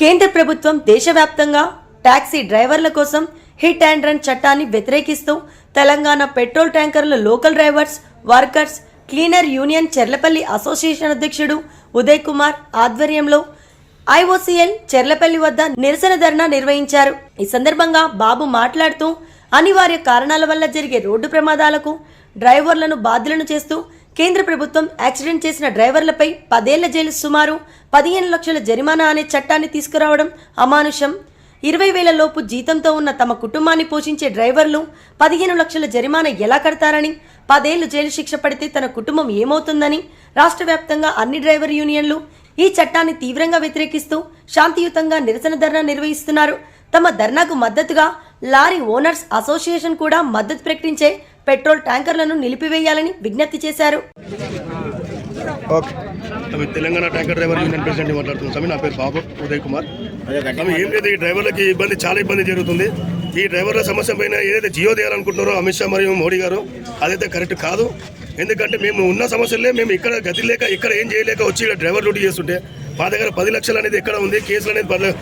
కేంద్ర ప్రభుత్వం దేశవ్యాప్తంగా టాక్సీ డ్రైవర్ల కోసం హిట్ అండ్ రన్ చట్టాన్ని వ్యతిరేకిస్తూ Telangana petrol ట్యాంకర్ల local drivers workers cleaner union Cherlapalli association అధ్యక్షుడు ఉదయ్ కుమార్ ఆధ్వర్యంలో ఐఓసీఎల్ చెర్లపల్లి వద్ద నిరసన ధర్నా నిర్వహించారు. ఈ సందర్భంగా బాబు మాట్లాడుతూ అనివార్య కారణాల వల్ల జరిగే రోడ్డు ప్రమాదాలకు డ్రైవర్లను బాధ్యులను చేస్తూ కేంద్ర ప్రభుత్వం యాక్సిడెంట్ చేసిన డ్రైవర్లపై పదేళ్ళ జైలు సుమారు పదిహేను లక్షల జరిమానా అనే చట్టాన్ని తీసుకురావడం అమానుషం. ఇరవై వేల లోపు జీతంతో ఉన్న తమ కుటుంబాన్ని పోషించే డ్రైవర్లు పదిహేను లక్షల జరిమానా ఎలా కడతారని పదేళ్ళు జైలు శిక్ష పడితే తన కుటుంబం ఏమవుతుందని రాష్ట్ర వ్యాప్తంగా అన్ని డ్రైవర్ యూనియన్లు ఈ చట్టాన్ని తీవ్రంగా వ్యతిరేకిస్తూ శాంతియుతంగా నిరసన ధర్నా నిర్వహిస్తున్నారు. తమ ధర్నాకు మద్దతుగా లారీ ఓనర్స్ అసోసియేషన్ కూడా మద్దతు ప్రకటించే పెట్రోల్ ట్యాంకర్లను నిలిపివేయాలని విజ్ఞప్తి చేశారు. Telangana tanker driver union president మాట్లాడుతున్నాం. స్వామి నా పేరు బాబు ఉదయ్ కుమార్ స్వామి ఏం లేదు ఈ డ్రైవర్లకి ఇబ్బంది చాలా ఇబ్బంది జరుగుతుంది. ఈ డ్రైవర్ల సమస్య పైన ఏదైతే జియో చేయాలనుకుంటున్నారో అమిత్ షా మరియు మోడీ గారు అదైతే కరెక్ట్ కాదు. ఎందుకంటే మేము ఉన్న సమస్యలే మేము ఇక్కడ గతి లేక ఇక్కడ ఏం చేయలేక వచ్చి ఇక్కడ డ్రైవర్ డ్యూటీ చేస్తుంటే మా దగ్గర పది లక్షలు అనేది ఎక్కడ ఉంది కేసులు అనేది పది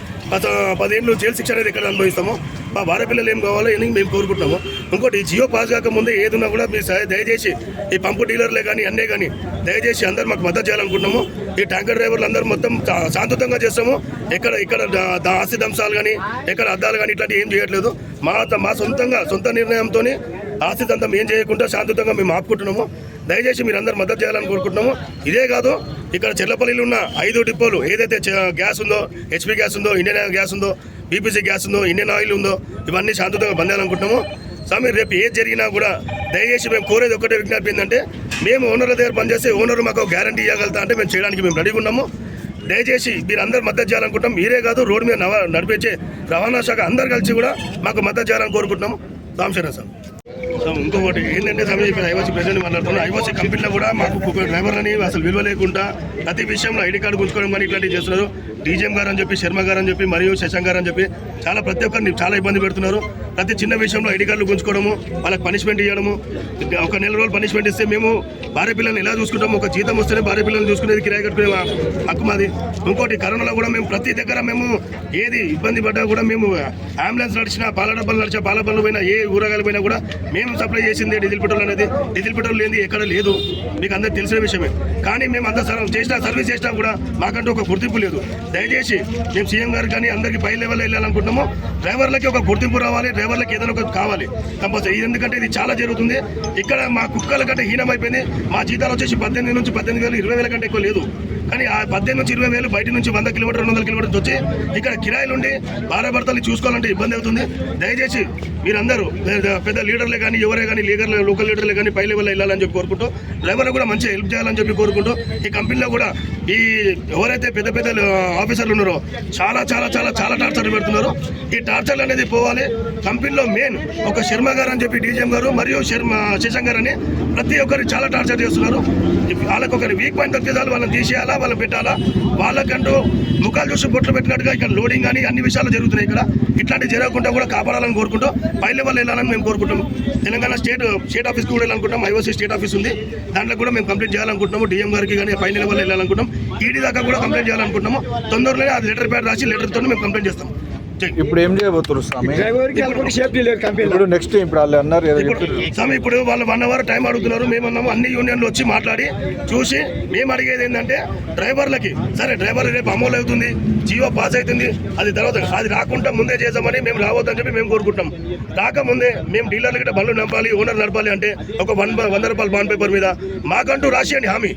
పద జైలు శిక్ష అనేది ఎక్కడ అనుభవిస్తాము మా భార్య పిల్లలు ఏం కావాలో అని మేము కోరుకుంటున్నాము. ఇంకోటి జియో పాస్ కాకముందే ఏది కూడా మీరు దయచేసి ఈ పంపు డీలర్లే కానీ అన్నీ కానీ దయచేసి అందరూ మాకు మద్దతు చేయాలనుకుంటున్నాము. ఈ ట్యాంకర్ డ్రైవర్లు అందరూ మొత్తం శా- శాంతియుతంగా చేస్తాము. ఎక్కడ ఇక్కడ ఆస్తి దంశాలు కానీ ఎక్కడ అద్దాలు కానీ ఇట్లాంటివి ఏం చేయట్లేదు. మా మా సొంతంగా సొంత నిర్ణయంతో ఆస్తి ఏం చేయకుండా శాంతియుతంగా మేము ఆపుకుంటున్నాము. దయచేసి మీరు అందరు మద్దతు చేయాలని కోరుకుంటున్నాము. ఇదే కాదు ఇక్కడ చెల్లపల్లిలో ఉన్న ఐదు డిపోలు ఏదైతే గ్యాస్ ఉందో హెచ్పి గ్యాస్ ఉందో ఇండియన్ గ్యాస్ ఉందో బీపీసీ గ్యాస్ ఉందో ఇండియన్ ఆయిల్ ఉందో ఇవన్నీ శాంతియుతంగా బంద్ చేయాలనుకుంటున్నాము స్వామి రేపు ఏది జరిగినా కూడా దయచేసి మేము కోరేది ఒకటే విజ్ఞప్తి ఏంటంటే మేము ఓనర్ల దగ్గర పనిచేస్తే ఓనర్ మాకు గ్యారంటీ ఇవ్వగలుగుతా అంటే మేము చేయడానికి మేము రెడీగా ఉన్నాము. దయచేసి మీరు అందరు మద్దతు చేయాలనుకుంటాం మీరే కాదు రోడ్డు మీద నడిపించే రవాణా శాఖ అందరు కలిసి కూడా మాకు మద్దతు చేయాలని కోరుకుంటున్నాం రామచంద్ర సార్. సో ఇంకొకటి ఏంటంటే సమయం ఇక్కడ ఐఓసీ ప్రెసిడెంట్ మాట్లాడుతున్నాను ఐఓసీ కంపెనీలో కూడా మాకు డ్రైవర్లని అసలు విలువ లేకుండా ప్రతి విషయంలో ఐడి కార్డు గుంచుకోవడం కానీ ఇట్లాంటివి చేస్తున్నారు. డీజీఎం గారు అని చెప్పి శర్మ గారు అని చెప్పి మరియు శశాంక్ గారు అని చెప్పి చాలా ప్రతి ఒక్కరిని చాలా ఇబ్బంది పెడుతున్నారు. ప్రతి చిన్న విషయంలో ఐడి కార్డులు గుంజుకోవడము వాళ్ళకి పనిష్మెంట్ ఇవ్వడము ఒక నెల రోజులు పనిష్మెంట్ ఇస్తే మేము భార్య పిల్లల్ని ఎలా చూసుకుంటాము? ఒక జీతం వస్తేనే భార్య పిల్లల్ని చూసుకునేది కిరాయి కట్టుకునే హక్కు మాది. ఇంకోటి కరోనాలో కూడా మేము ప్రతి దగ్గర మేము ఏది ఇబ్బంది పడ్డా కూడా మేము అంబులెన్స్ నడిచినా పాల డబ్బాలు నడిచినా పాల పనులు పోయినా ఏ ఊరగాయలు పోయినా కూడా మేము సప్లై చేసింది డీజిల్ పెట్రోల్ అనేది. డీజిల్ పెట్రోల్ లేని ఎక్కడ లేదు. మీకు అందరికీ తెలిసిన విషయమే. కానీ మేము అంత సర్వ్ చేసిన సర్వీస్ చేసినా కూడా మాకంటూ ఒక గుర్తింపు లేదు. దయచేసి మేము సీఎం గారు కానీ అందరికీ పై లెవెల్లో వెళ్ళాలనుకుంటున్నాము. డ్రైవర్లకి ఒక గుర్తింపు రావాలి. డ్రైవర్లకి ఏదైనా ఒక కావాలి. కంపల్సరీ. ఎందుకంటే ఇది చాలా జరుగుతుంది. ఇక్కడ మా కుక్కల కంటే హీనమైపోయింది మా జీతాలు వచ్చేసి పద్దెనిమిది నుంచి పద్దెనిమిది వేలు ఇరవై వేల కంటే ఎక్కువ లేదు. కానీ ఆ పద్దెనిమిది నుంచి ఇరవై వేలు బయట నుంచి వంద కిలోమీటర్ రెండు వందల కిలోమీటర్స్ వచ్చి ఇక్కడ కిరాయిలు ఉండి భార్య భర్తలు చూసుకోవాలంటే ఇబ్బంది అవుతుంది. దయచేసి మీరందరూ పెద్ద- లీడర్లే కానీ ఎవరే కానీ లీగర్ లోకల్ లీడర్లే కానీ పై లెవెల్లో వెళ్ళాలని చెప్పి కోరుకుంటూ డ్రైవర్లు కూడా మంచిగా హెల్ప్ చేయాలని చెప్పి కోరుకుంటూ ఈ కంపెనీలో కూడా ఈ ఎవరైతే పెద్ద పెద్ద ఆఫీసర్లు ఉన్నారో చాలా చాలా చాలా చాలా టార్చర్లు పెడుతున్నారు. ఈ టార్చర్లు అనేది పోవాలి. కంపెనీలో మెయిన్ ఒక శర్మ గారు అని చెప్పి డీజీఎం గారు మరియు శర్మ శశాంక్ గారు అని ప్రతి ఒక్కరు చాలా టార్చర్ చేస్తున్నారు. వాళ్ళకి ఒకరి వీక్ పాయింట్ దొరికితే వాళ్ళని తీసేయాలా వాళ్ళని పెట్టాలా? వాళ్ళకంటూ ముఖాలు చూసి బొట్లు పెట్టినట్టుగా ఇక్కడ లోడింగ్ కానీ అన్ని విషయాలు జరుగుతున్నాయి ఇక్కడ. ఇట్లాంటివి జరగకుండా కూడా కాపాడాలని కోరుకుంటూ పై లెవెల్ వెళ్ళాలని మేము కోరుకుంటాం తెలంగాణ స్టేట్ స్టేట్ ఆఫీస్కి కూడా వెళ్ళాలనుకుంటాం ఐఓసీ స్టేట్ ఆఫీస్ ఉంది. దాంట్లో కూడా మేము కంప్లైంట్ చేయాలనుకుంటున్నాము. డిఎం గారికి కానీ పై లెవెల్ వెళ్ళాలనుకుంటాం ఈడీ దాకా కూడా కంప్లైంట్ చేయాలనుకుంటున్నాము. తొందరలోనే అది లెటర్ ప్యాడ్ రాసి లెటర్తో మేము కంప్లైంట్ చేస్తాం. ఇప్పుడు ఏం చేయబోతున్నారు స్వామి? డ్రైవర్కి అనుకుంటే సేఫ్టీ లేదు కంపెనీ ఇప్పుడు నెక్స్ట్ ఇప్పుడు వాళ్ళు అన్నారు ఏదో ఇప్పుడు చెప్పారు. స్వామి ఇప్పుడు వాళ్ళు వన్ అవర్ టైం అడుగుతున్నారు మేము అన్నాము అన్ని యూనియన్లు వచ్చి మాట్లాడి చూసి మేము అడిగేది ఏంటంటే డ్రైవర్లకి సరే డ్రైవర్ రేపు అమలు అవుతుంది జియో పాస్ అవుతుంది అది తర్వాత అది రాకుండా ముందే చేద్దామని మేము రావద్దని చెప్పి మేము కోరుకుంటాం రాకముందే మేము డీలర్లకి గిట్ట బండ్లు నడపాలి ఓనర్ నడపాలి అంటే ఒక వన్ వంద రూపాయల బాండ్ పేపర్ మీద మాకంటూ రాసియండి హామీ.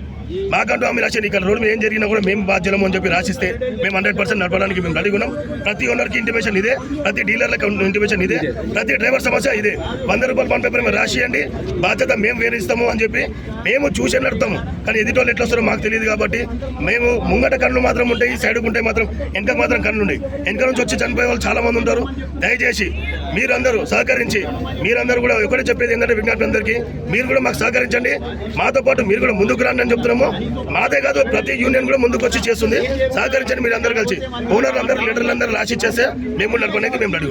మాకంటూ ఆమె రాసి ఇక్కడ రోడ్డు ఏం జరిగినా కూడా మేము బాధ్యులము అని చెప్పి రాసిస్తే మేము హండ్రెడ్ పర్సెంట్ నడపడానికి మేము రెడీ ఉన్నాం. ప్రతి ఓనర్కి ఇంటిమేషన్ ఇదే ప్రతి డీలర్లకు ఇంటిమేషన్ ఇదే ప్రతి డ్రైవర్ సమస్య ఇదే. వంద రూపాయలు పని పేపర్ మేము రాసియండి బాధ్యత మేము వేరిస్తాము అని చెప్పి మేము చూసి నడుపుతాము. కానీ ఎదుటోళ్ళు ఎట్లా వస్తారో మాకు తెలియదు కాబట్టి మేము ముంగట కళ్ళు మాత్రం ఉంటాయి సైడ్కి ఉంటాయి మాత్రం వెనక మాత్రం కళ్ళు ఉన్నాయి వెనక నుంచి వచ్చి చనిపోయే వాళ్ళు చాలా మంది ఉంటారు. దయచేసి మీరందరూ సహకరించి మీరందరూ కూడా ఒకటే చెప్పేది ఏంటంటే విజ్ఞాపన అందరికీ మీరు కూడా మాకు సహకరించండి. మాతో పాటు మీరు కూడా ముందుకు రాండి అని చెప్తున్నాము. మాదే కాదు ప్రతి యూనియన్ కూడా ముందుకు వచ్చి చేస్తుంది. సహకరించండి మీరు అందరు కలిసి. ఓనర్లు అందరూ లీడర్లు అందరూ రాసి ఇచ్చేస్తే మేము నడపడానికి మేము రెడీ